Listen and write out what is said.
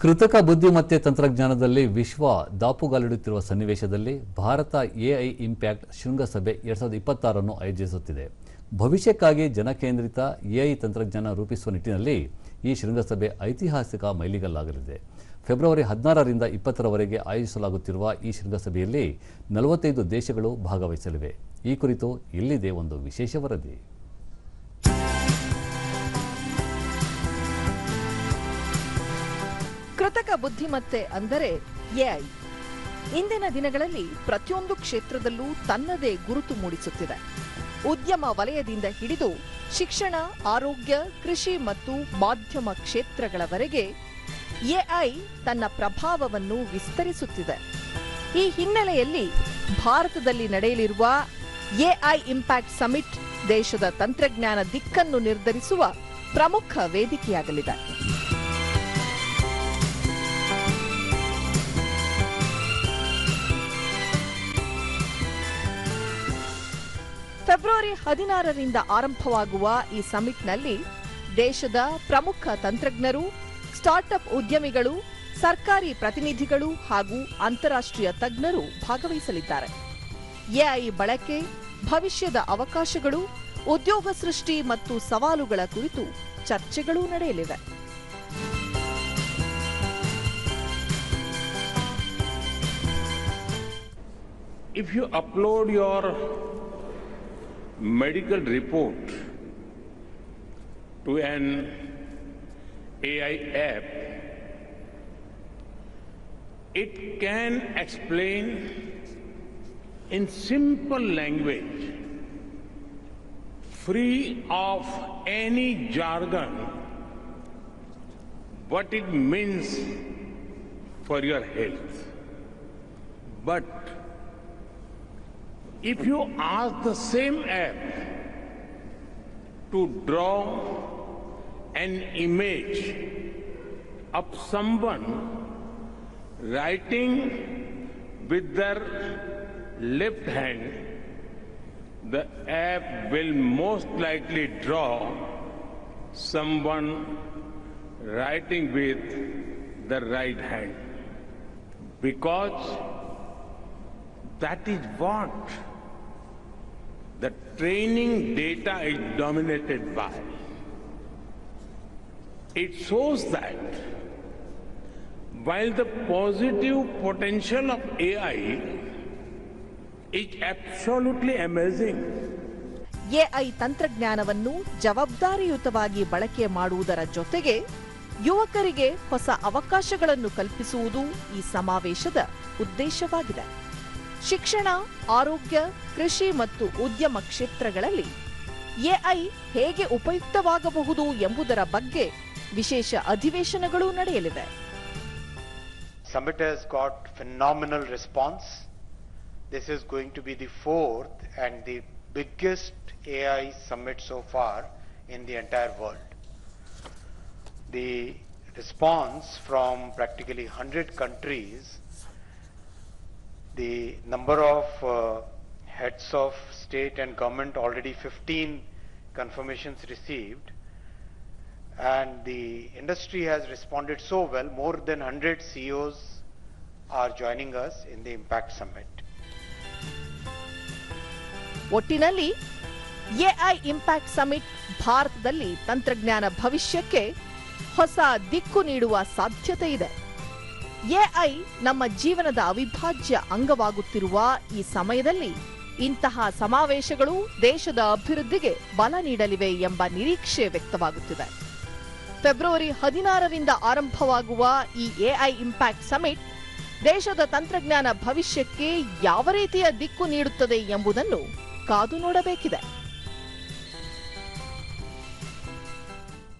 ಕೃತಕ ಬುದ್ಧಿಮತ್ತೆ ತಂತ್ರಜ್ಞಾನದಲ್ಲಿ ವಿಶ್ವ ದಾಪುಗಾಲಿಡುತ್ತಿರುವ ಸನ್ನಿವೇಶದಲ್ಲಿ ಭಾರತ ಎಐ ಇಂಪ್ಯಾಕ್ಟ್ ಶೃಂಗಸಭೆ ಎರಡ್ ಸಾವಿರದ ಇಪ್ಪತ್ತಾರನ್ನು ಆಯೋಜಿಸುತ್ತಿದೆ. ಭವಿಷ್ಯಕ್ಕಾಗಿ ಜನಕೇಂದ್ರಿತ ಎಐ ತಂತ್ರಜ್ಞಾನ ರೂಪಿಸುವ ನಿಟ್ಟಿನಲ್ಲಿ ಈ ಶೃಂಗಸಭೆ ಐತಿಹಾಸಿಕ ಮೈಲಿಗಲ್ಲಾಗಲಿದೆ. ಫೆಬ್ರವರಿ ಹದಿನಾರರಿಂದ ಇಪ್ಪತ್ತರವರೆಗೆ ಆಯೋಜಿಸಲಾಗುತ್ತಿರುವ ಈ ಶೃಂಗಸಭೆಯಲ್ಲಿ ನಲವತ್ತೈದು ದೇಶಗಳು ಭಾಗವಹಿಸಲಿವೆ. ಈ ಕುರಿತು ಇಲ್ಲಿದೆ ಒಂದು ವಿಶೇಷ ವರದಿ. ಕೃತಕ ಬುದ್ಧಿಮತ್ತೆ ಅಂದರೆ ಎಐ. ಇಂದಿನ ದಿನಗಳಲ್ಲಿ ಪ್ರತಿಯೊಂದು ಕ್ಷೇತ್ರದಲ್ಲೂ ತನ್ನದೇ ಗುರುತು ಮೂಡಿಸುತ್ತಿದೆ. ಉದ್ಯಮ ವಲಯದಿಂದ ಹಿಡಿದು ಶಿಕ್ಷಣ, ಆರೋಗ್ಯ, ಕೃಷಿ ಮತ್ತು ಮಾಧ್ಯಮ ಕ್ಷೇತ್ರಗಳವರೆಗೆ ಎಐ ತನ್ನ ಪ್ರಭಾವವನ್ನು ವಿಸ್ತರಿಸುತ್ತಿದೆ. ಈ ಹಿನ್ನೆಲೆಯಲ್ಲಿ ಭಾರತದಲ್ಲಿ ನಡೆಯಲಿರುವ ಎಐ ಇಂಪ್ಯಾಕ್ಟ್ ಸಮಿಟ್ ದೇಶದ ತಂತ್ರಜ್ಞಾನ ದಿಕ್ಕನ್ನು ನಿರ್ಧರಿಸುವ ಪ್ರಮುಖ ವೇದಿಕೆಯಾಗಲಿದೆ. ಫೆಬ್ರವರಿ ಹದಿನಾರರಿಂದ ಆರಂಭವಾಗುವ ಈ ಸಮಿಟ್ನಲ್ಲಿ ದೇಶದ ಪ್ರಮುಖ ತಂತ್ರಜ್ಞರು, ಸ್ಟಾರ್ಟ್ಅಪ್ ಉದ್ಯಮಿಗಳು, ಸರ್ಕಾರಿ ಪ್ರತಿನಿಧಿಗಳು ಹಾಗೂ ಅಂತಾರಾಷ್ಟ್ರೀಯ ತಜ್ಞರು ಭಾಗವಹಿಸಲಿದ್ದಾರೆ. ಎಐ ಬಳಕೆ, ಭವಿಷ್ಯದ ಅವಕಾಶಗಳು, ಉದ್ಯೋಗ ಸೃಷ್ಟಿ ಮತ್ತು ಸವಾಲುಗಳ ಕುರಿತು ಚರ್ಚೆಗಳು ನಡೆಯಲಿವೆ. If you upload your medical report to an AI app, it can explain in simple language, free of any jargon, what it means for your health. But if you ask the same app to draw an image of someone writing with their left hand, the app will most likely draw someone writing with the right hand. Because that is what the training data is dominated by. It shows that while the positive potential of AI is absolutely amazing, AI ತಂತ್ರಜ್ಞಾನವನ್ನು ಜವಾಬ್ದಾರಿಯುತವಾಗಿ ಬಳಕೆ ಮಾಡುವುದರ ಜೊತೆಗೆ ಯುವಕರಿಗೆ ಹೊಸ ಅವಕಾಶಗಳನ್ನು ಕಲ್ಪಿಸುವುದು ಈ ಸಮಾವೇಶದ ಉದ್ದೇಶವಾಗಿದೆ ಶಿಕ್ಷಣ ಆರೋಗ್ಯ ಕೃಷಿ ಮತ್ತು ಉದ್ಯಮ ಕ್ಷೇತ್ರಗಳಲ್ಲಿ ಎಐ ಹೇಗೆ ಉಪಯುಕ್ತವಾಗಬಹುದು ಎಂಬುದರ ಬಗ್ಗೆ ವಿಶೇಷ ಅಧಿವೇಶನಗಳು ನಡೆಯಲಿವೆ Summit got got response this is going to be the fourth and the biggest AI summit so far in the entire world. The response from practically 100 countries, the number of uh, heads of state and government already 15 confirmations received and the industry has responded so well more than 100 ceos are joining us in the impact summit ಒಟ್ಟಿನಲ್ಲಿ AI impact summit ಭಾರತದಲ್ಲಿ ತಂತ್ರಜ್ಞಾನ ಭವಿಷ್ಯಕ್ಕೆ ಹೊಸ ದಿಕ್ಕು ನೀಡುವ ಸಾಧ್ಯತೆ ಇದೆ AI ನಮ್ಮ ಜೀವನದ ಅವಿಭಾಜ್ಯ ಅಂಗವಾಗುತ್ತಿರುವ ಈ ಸಮಯದಲ್ಲಿ ಇಂತಹ ಸಮಾವೇಶಗಳು ದೇಶದ ಅಭಿವೃದ್ಧಿಗೆ ಬಲ ನೀಡಲಿವೆ ಎಂಬ ನಿರೀಕ್ಷೆ ವ್ಯಕ್ತವಾಗುತ್ತಿದೆ. ಫೆಬ್ರವರಿ ಹದಿನಾರರಿಂದ ಆರಂಭವಾಗುವ ಈ ಎಐ ಇಂಪ್ಯಾಕ್ಟ್ ಸಮಿಟ್ ದೇಶದ ತಂತ್ರಜ್ಞಾನ ಭವಿಷ್ಯಕ್ಕೆ ಯಾವ ರೀತಿಯ ದಿಕ್ಕು ನೀಡುತ್ತದೆ ಎಂಬುದನ್ನು ಕಾದು ನೋಡಬೇಕಿದೆ.